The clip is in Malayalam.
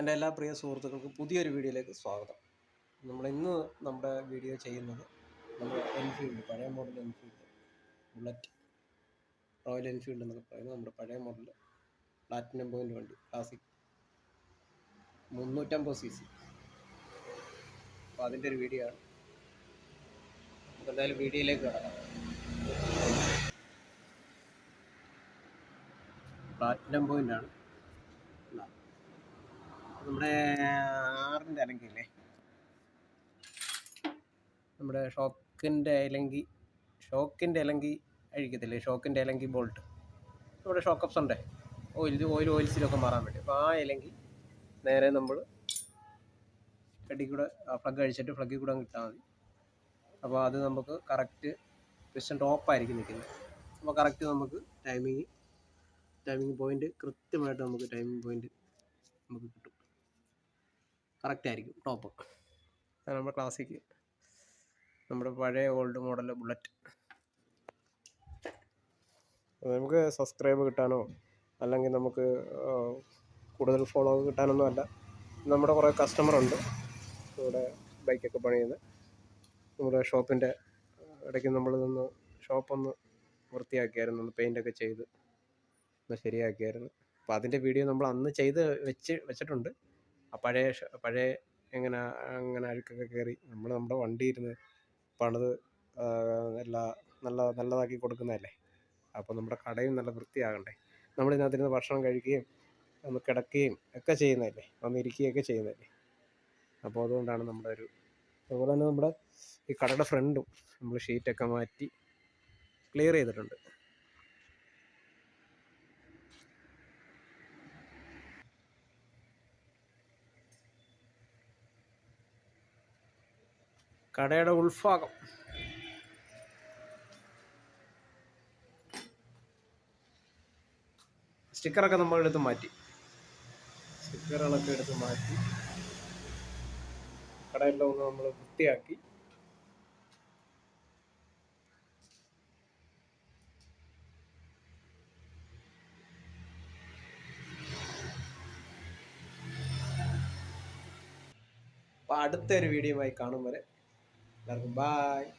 എന്റെ എല്ലാ പ്രിയ സുഹൃത്തുക്കൾക്കും പുതിയൊരു വീഡിയോയിലേക്ക് സ്വാഗതം. നമ്മൾ ഇന്ന് നമ്മുടെ വീഡിയോ ചെയ്യുന്നത് നമ്മൾ എൻഫീൽഡ് പഴയ model Enfield bullet royal Enfield എന്നൊക്കെ പറയുന്നത് നമ്മുടെ പഴയ മോഡൽ പ്ലാറ്റിനം പോയിന്റ് വണ്ടി ക്ലാസിക് മുന്നൂറ്റമ്പത് സി സി അപ്പോൾ അതിന്റെ ഒരു വീഡിയോ ആണ്. എന്തായാലും വീഡിയോയിലേക്ക് കടക്കാം. പ്ലാറ്റിനം ആണ്. നമ്മുടെ ആറിന്റെ അലങ്കില്ലേ? നമ്മുടെ ഷോക്കിന്റെ അലങ്കി ഷോക്കിന്റെ അലങ്കി അഴിക്കത്തില്ലേ? ഷോക്കിന്റെ അലങ്കി ബോൾട്ട് നമ്മുടെ ഷോക്ക് ഷോക്കപ്സ് ഉണ്ട്? ഓയിൽ ഓയിൽ ഓയിൽസിലൊക്കെ മാറാൻ വേണ്ടി അപ്പോൾ ആ ഇലങ്കി നേരെ നമ്മൾ ഹെഡിൽ കൂടെ ഫ്ലഗ് അഴിച്ചിട്ട് ഫ്ലഗിൽ കൂടെ കിട്ടാൽ മതി. അപ്പോൾ അത് നമുക്ക് കറക്റ്റ് പിസ്റ്റൺ ടോപ്പായിരിക്കും നിൽക്കുന്നത് അപ്പോൾ കറക്റ്റ് നമുക്ക് ടൈമിങ് ടൈമിങ് പോയിന്റ് കൃത്യമായിട്ട് നമുക്ക് ടൈമിങ് പോയിന്റ് നമുക്ക് കിട്ടും. കറക്റ്റ് ആയിരിക്കും ടോപ്പ് നമ്മുടെ ക്ലാസിക് നമ്മുടെ പഴയ ഓൾഡ് മോഡൽ ബുള്ളറ്റ് നമുക്ക് സബ്സ്ക്രൈബ് കിട്ടാനോ അല്ലെങ്കിൽ നമുക്ക് കൂടുതൽ ഫോളോ കിട്ടാനൊന്നും അല്ല. നമ്മുടെ കുറേ കസ്റ്റമർ ഉണ്ട്. ഇവിടെ ബൈക്കൊക്കെ പണിയുന്നത് നമ്മുടെ ഷോപ്പിന്റെ ഇടയ്ക്ക് നമ്മളിതൊന്ന് ഷോപ്പൊന്ന് വൃത്തിയാക്കിയായിരുന്നു. ഒന്ന് പെയിന്റൊക്കെ ചെയ്ത് ഒന്ന് ശരിയാക്കിയായിരുന്നു. അപ്പോൾ അതിന്റെ വീഡിയോ നമ്മൾ അന്ന് ചെയ്ത് വെച്ച് വെച്ചിട്ടുണ്ട്. ആ പഴയ പഴയ എങ്ങനെ അങ്ങനെ അഴുക്കൊക്കെ കയറി നമ്മൾ നമ്മുടെ വണ്ടി ഇരുന്ന് പണിത് എല്ലാ നല്ല നല്ലതാക്കി കൊടുക്കുന്നതല്ലേ? അപ്പോൾ നമ്മുടെ കടയും നല്ല വൃത്തിയാകണ്ടേ? നമ്മൾ ഇതിനകത്തിരുന്ന് ഭക്ഷണം കഴിക്കുകയും ഒന്ന് കിടക്കുകയും ഒക്കെ ചെയ്യുന്നതല്ലേ? വന്നിരിക്കുകയൊക്കെ ചെയ്യുന്നതല്ലേ? അപ്പോൾ അതുകൊണ്ടാണ് നമ്മുടെ ഒരു അതുപോലെ തന്നെ നമ്മുടെ ഈ കടയുടെ ഫ്രണ്ടും നമ്മൾ ഷീറ്റൊക്കെ മാറ്റി ക്ലിയർ ചെയ്തിട്ടുണ്ട്. കടയുടെ ഉൾഭാഗം. സ്റ്റിക്കറൊക്കെ നമ്മൾ എടുത്ത് മാറ്റി. സ്റ്റിക്കറുകളൊക്കെ എടുത്ത് മാറ്റി. കടയെല്ലാം ഒന്ന് നമ്മൾ വൃത്തിയാക്കി. അപ്പോൾ അടുത്തൊരു ആയി കാണും വരെ. Bye.